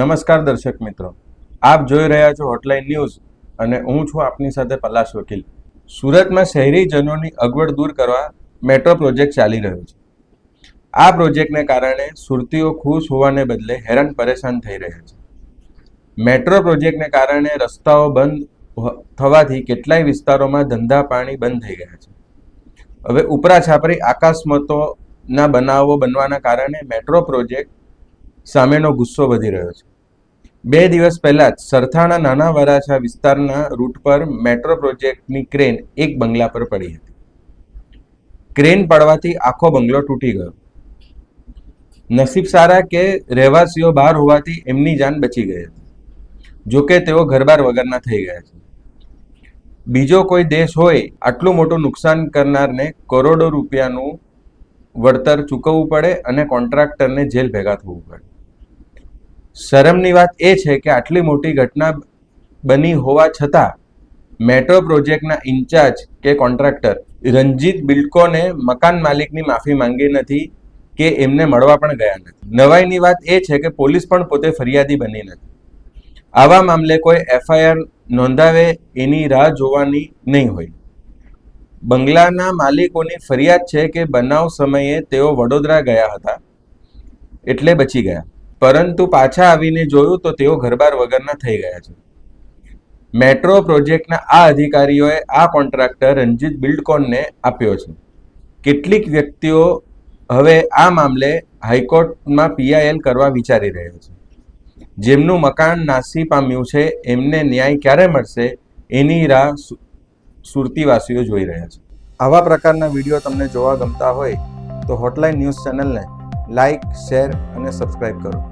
નમસ્કાર દર્શક મિત્રો. આપ જોઈ રહ્યા છો હોટલાઇન ન્યૂઝ અને હું છું આપની સાથે પલાશ વકીલ. સુરતમાં શહેરીજનોની અગવડ દૂર કરવા મેટ્રો પ્રોજેક્ટ ચાલી રહ્યો છે. આ પ્રોજેક્ટને કારણે સુરતીઓ ખુશ હોવાને બદલે હેરાન પરેશાન થઈ રહ્યા છે. મેટ્રો પ્રોજેક્ટને કારણે રસ્તાઓ બંધ થવાથી કેટલાય વિસ્તારોમાં ધંધા પાણી બંધ થઈ ગયા છે. હવે ઉપરા છાપરી આકાશમતોના બનાવો બનવાના કારણે મેટ્રો પ્રોજેક્ટ સામેનો ગુસ્સો વધી રહ્યો છે. બે દિવસ પહેલા જ સરથાણા નાના વરાછા વિસ્તારના રૂટ પર મેટ્રો પ્રોજેક્ટની ક્રેન એક બંગલા પર પડી હતી. ક્રેન પડવાથી આખો બંગલો તૂટી ગયો. નસીબ સારા કે રહેવાસીઓ બહાર હોવાથી એમની જાન બચી ગઈ હતી. જોકે તેઓ ઘરબાર વગરના થઈ ગયા છે. બીજો કોઈ દેશ હોય, આટલું મોટું નુકસાન કરનારને કરોડો રૂપિયાનું વળતર ચૂકવવું પડે અને કોન્ટ્રાક્ટરને જેલ ભેગા થવું પડે. શરમની વાત એ છે કે આટલી મોટી ઘટના બની હોવા છતાં, મેટ્રો પ્રોજેક્ટના ઇન્ચાર્જ કે કોન્ટ્રાક્ટર રંજીત બિલ્કોને મકાન માલિકની માફી માંગી નથી કે એમને મળવા પણ ગયા નથી. નવાઈની વાત એ છે કે પોલીસ પણ પોતે ફરિયાદી બની નથી. આવા મામલે કોઈ એફઆઈઆર નોંધાવે એની રાહ જોવાની નહીં હોય. બંગલાના માલિકોની ફરિયાદ છે કે બનાવ સમયે તેઓ વડોદરા ગયા હતા. એટલે બચી ગયા. પરંતુ પાછા આવીને જોયું તો તેઓ ઘરબાર વગરના થઈ ગયા છે. મેટ્રો પ્રોજેક્ટના આ અધિકારીઓએ આ કોન્ટ્રાક્ટર રંજીત બિલ્ડકોનને આપ્યો છે. કેટલીક વ્યક્તિઓ હવે આ મામલે હાઈકોર્ટમાં પીઆઈએલ કરવા વિચારી રહ્યો છે. જેમનું મકાન નાસી પામ્યું છે, એમને ન્યાય ક્યારે મળશે એની રાહ સુરતીવાસીઓ જોઈ રહ્યા છે. આવા પ્રકારના વીડિયો તમને જોવા ગમતા હોય તો હોટલાઇન ન્યૂઝ ચેનલને લાઇક શેર અને સબસ્ક્રાઈબ કરો.